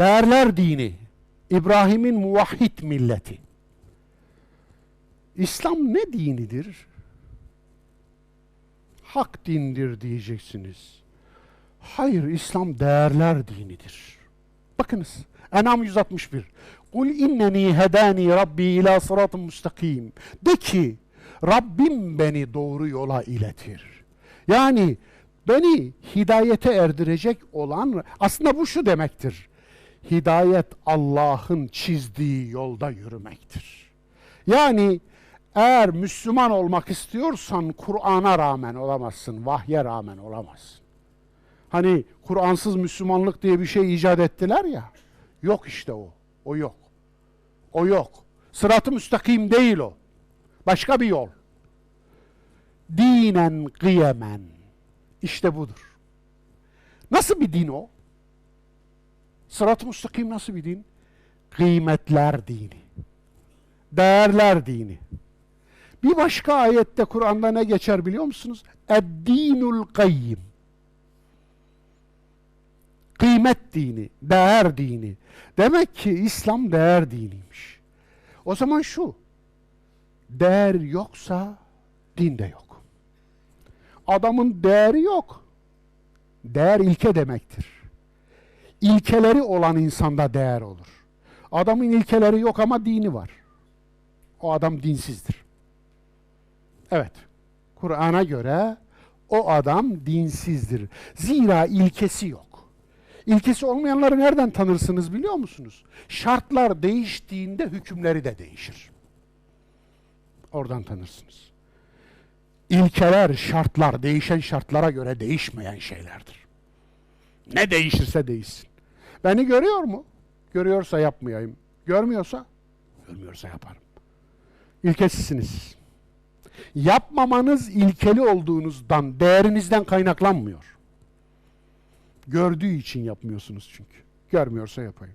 Değerler dini. İbrahim'in muvahhid milleti. İslam ne dinidir? Hak dindir diyeceksiniz. Hayır, İslam değerler dinidir. Bakınız, Enam 161. Kul inneni hedani rabbi ila sıratın müstakim. De ki, Rabbim beni doğru yola iletir. Yani beni hidayete erdirecek olan, aslında bu şu demektir. Hidayet Allah'ın çizdiği yolda yürümektir. Yani eğer Müslüman olmak istiyorsan Kur'an'a rağmen olamazsın, vahye rağmen olamazsın. Hani Kur'ansız Müslümanlık diye bir şey icat ettiler ya. Yok işte o. O yok. O yok. Sırat-ı müstakim değil o. Başka bir yol. Dinen kıyemen. İşte budur. Nasıl bir din o? Sırat-ı müstakim nasıl bir din? Kıymetler dini. Değerler dini. Bir başka ayette Kur'an'da ne geçer biliyor musunuz? Ed-dinul kayyim. Kıymet dini, değer dini. Demek ki İslam değer diniymiş. O zaman şu, değer yoksa din de yok. Adamın değeri yok. Değer ilke demektir. İlkeleri olan insanda değer olur. Adamın ilkeleri yok ama dini var. O adam dinsizdir. Evet. Kur'an'a göre o adam dinsizdir. Zira ilkesi yok. İlkesi olmayanları nereden tanırsınız biliyor musunuz? Şartlar değiştiğinde hükümleri de değişir. Oradan tanırsınız. İlkeler, şartlar, değişen şartlara göre değişmeyen şeylerdir. Ne değişirse değişsin. Beni görüyor mu? Görüyorsa yapmayayım. Görmüyorsa? Görmüyorsa yaparım. İlkesizsiniz. Yapmamanız ilkeli olduğunuzdan, değerinizden kaynaklanmıyor. Gördüğü için yapmıyorsunuz çünkü. Görmüyorsa yapayım.